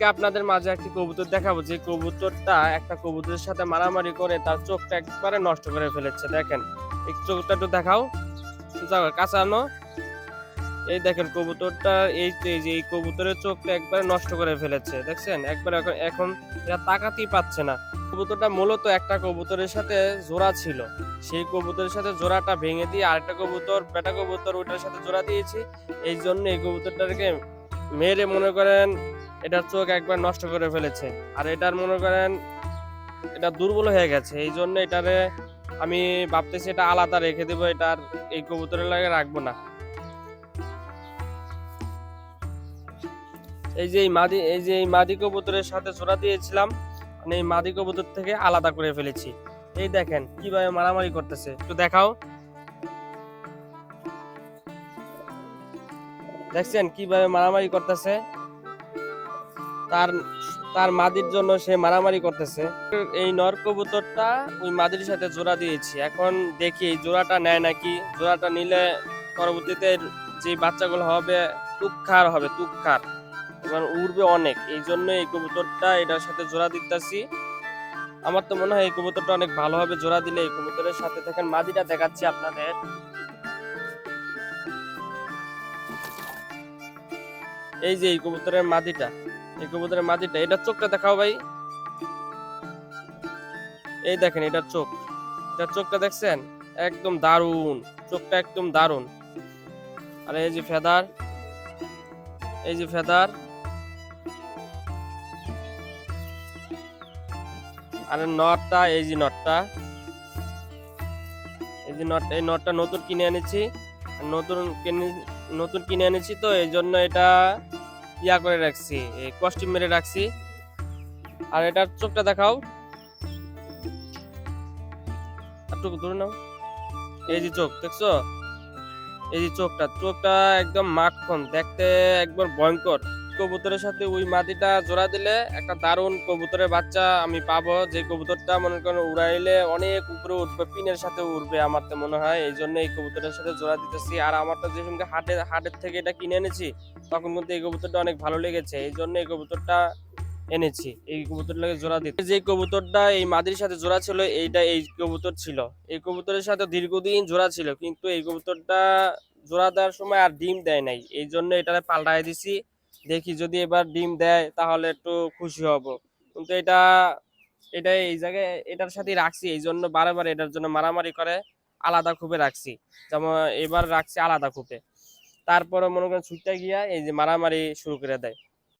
আজকে আপনাদের মাঝে একটি কবুতর দেখাবো। যে কবুতরটা একটা কবুতরের সাথে মারামারি করে তার চোখটা একবারে নষ্ট করে ফেলেছে। দেখেন, এই চোখটা একটু দেখাও। কাঁচানো এই দেখেন কবুতরটা, এই যে এই কবুতরের চোখটা একবারে নষ্ট করে ফেলেছে। দেখছেন? একবার এখন এখন এরা তাকাতেই পাচ্ছে না। কবুতরটা মূলত একটা কবুতরের সাথে জোড়া ছিল। সেই কবুতরের সাথে জোড়াটা ভেঙে দিয়ে আরেকটা কবুতর, বেটা কবুতর ওটার সাথে জোড়া দিয়েছি। এই জন্য এই কবুতরটাকে মেরে মনে করেন এটার চোখ একবার নষ্ট করে ফেলেছে। আর এটার মনে করেন, এটা দুর্বল হয়ে গেছে। এই জন্য এটারে আমি ভাবতেছি এটা আলাদা রেখে দেবো, এটার এই কবুতরের লাগে রাখব না। এই যে এই মাদি, এই যে এই মাদি কবুতরের সাথে জোড়া দিয়েছিলাম মানে এই মাদি কবুতর থেকে আলাদা করে ফেলেছি। এই দেখেন, কীভাবে মারামারি করতেছে। একটু দেখাও। দেখছেন কীভাবে মারামারি করতেছে? তার তার মাদির জন্য সে মারামারি করতেছে। এই নর কবুতরটা ওই মাদির সাথে জোড়া দিয়েছি। এখন দেখি জোড়াটা নেয় নাকি? জোড়াটা নিলে পরবর্তীতে যে বাচ্চাগুলো হবে, তুক্ষার হবে, তুক্ষার। এবার উড়বে অনেক। এই জন্য এই কবুতরটা এটার সাথে জোড়া দিতেছি। আমার তো মনে হয় এই কবুতরটা অনেক ভালো হবে জোড়া দিলে। এই কবুতরের সাথে দেখেন মাদিটা, দেখাচ্ছি আপনাদের। এই যে এই কবুতরের মাদিটা। এই কবুতরের মাদিটা এটার চোখটা দেখাও ভাই। এই দেখেন এটার চোখ। এটার চোখটা দেখছেন? একদম দারুণ। চোখটা একদম দারুণ। আর এই যে ফেদার, এই যে ফেদার। আর নটটা, এই যে নটটা। এই যে নট, এই নটটা নতুন কিনে এনেছি। নতুন কিনে নতুন কিনে এনেছি তো, এই জন্য এটা ইয়া করে রাখছি, এই কস্টিউম মেরে রাখছি। আর এটার চোখটা দেখাও। একটু দূরে নাও। এই যে চোখ, দেখছ? এই যে চোখটা চোখটা একদম মাখন দেখতে একবার ভয়ঙ্কর। কবুতরের সাথে ওই মাটিটা জোড়া দিলে একটা দারুণ কবুতরের বাচ্চা আমি পাবো। যে কবুতরটা মনে করেন উড়াইলে অনেক উপরে উঠবে, পিনের সাথে উঠবে আমার তো মনে হয়। এই জন্য এই কবুতরের সাথে জোড়া দিতেছি। আর আমারটা যে সঙ্গে হাটে, হাটের থেকে এটা কিনে এনেছি, তখন কিন্তু এই কবুতরটা অনেক ভালো লেগেছে। এই জন্য এই কবুতরটা এনেছি, এই কবুতরটাকে জোড়া দিতে। যে কবুতরটা এই মাদির সাথে জোড়া ছিল, এইটা এই কবুতর ছিল। এই কবুতরের সাথে দীর্ঘদিন জোড়া ছিল, কিন্তু এই কবুতরটা জোড়া দেওয়ার সময় আর ডিম দেয় নাই। এই জন্য এটাকে পাল্টাই দিছি। দেখি যদি এবার ডিম দেয়, তাহলে একটু খুশি হব। কিন্তু এটা এটা এই জায়গায়, এটার সাথে রাখছি। এই জন্য বারে এটার জন্য মারামারি করে, আলাদা খুপে রাখছি। যেমন এবার রাখছি আলাদা খুপে। তারপরে মনে করেন ছুটতে গিয়া এই যে মারামারি শুরু করে দেয়।